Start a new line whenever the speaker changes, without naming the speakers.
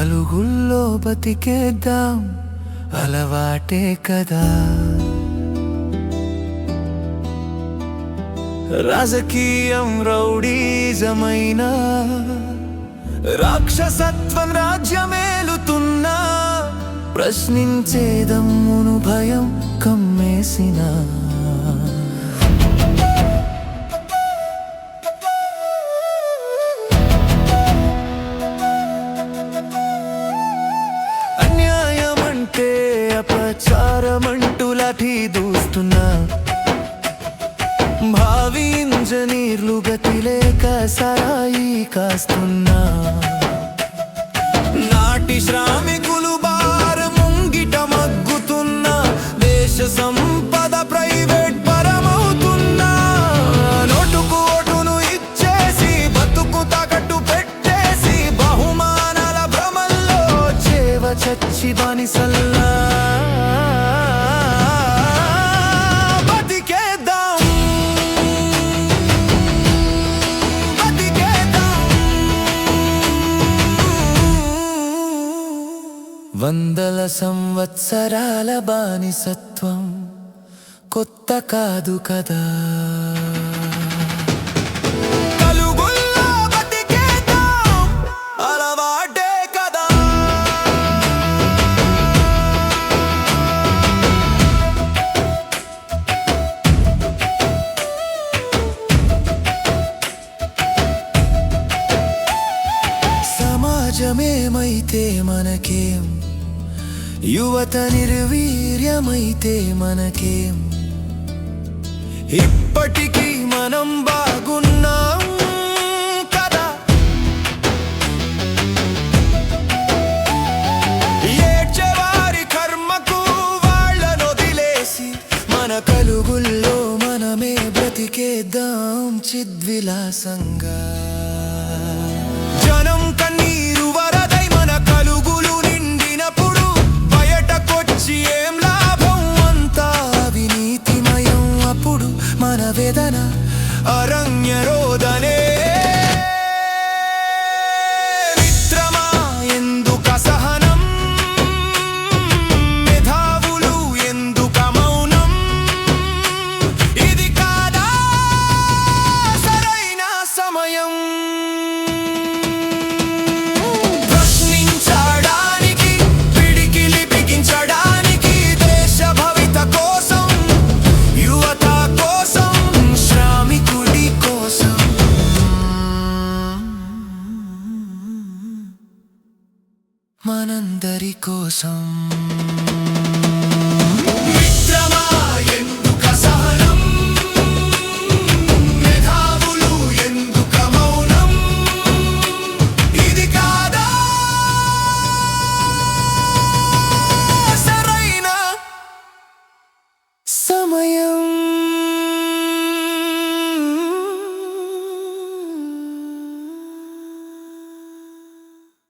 అలుగుల్లో బతికేద్దాం అలవాటే కదా. రాజకీయం రౌడీజమైన రాక్షసత్వం రాజ్యమేలుతున్నా ప్రశ్నించేదమ్మును భయం కమ్మేసినా. చారమంటూ లాఠీ దూస్తున్నా. భావి ఇంజనీర్లు గతి లేక సరాయి కాస్తున్నా. నాటి శ్రామికులు బార ముంగిట మగ్గుతున్నా. దేశ సంపద ప్రైవేట్ పరమవుతున్నా. నోటుకు ఓటును ఇచ్చేసి బతుకు తగట్టు పెట్టేసి బహుమానాల భ్రమల్లో చేవ చచ్చి బానిసల్లా వందల సంవత్సరాల బానిసత్వం కొత్త కాదు కదా. అలవాటే కదా. సమాజమేమైతే మనకేం యువత నిర్వీర్యమైతే మనకేం? ఇప్పటికీ మనం బాగున్నాం కదా? ఏడ్చేవారి కర్మకు వాళ్ళను వదిలేసి మన కలుగుల్లో మనమే బ్రతికేద్దాం చిద్విలాసంగా. జనం మనందరి కోసం.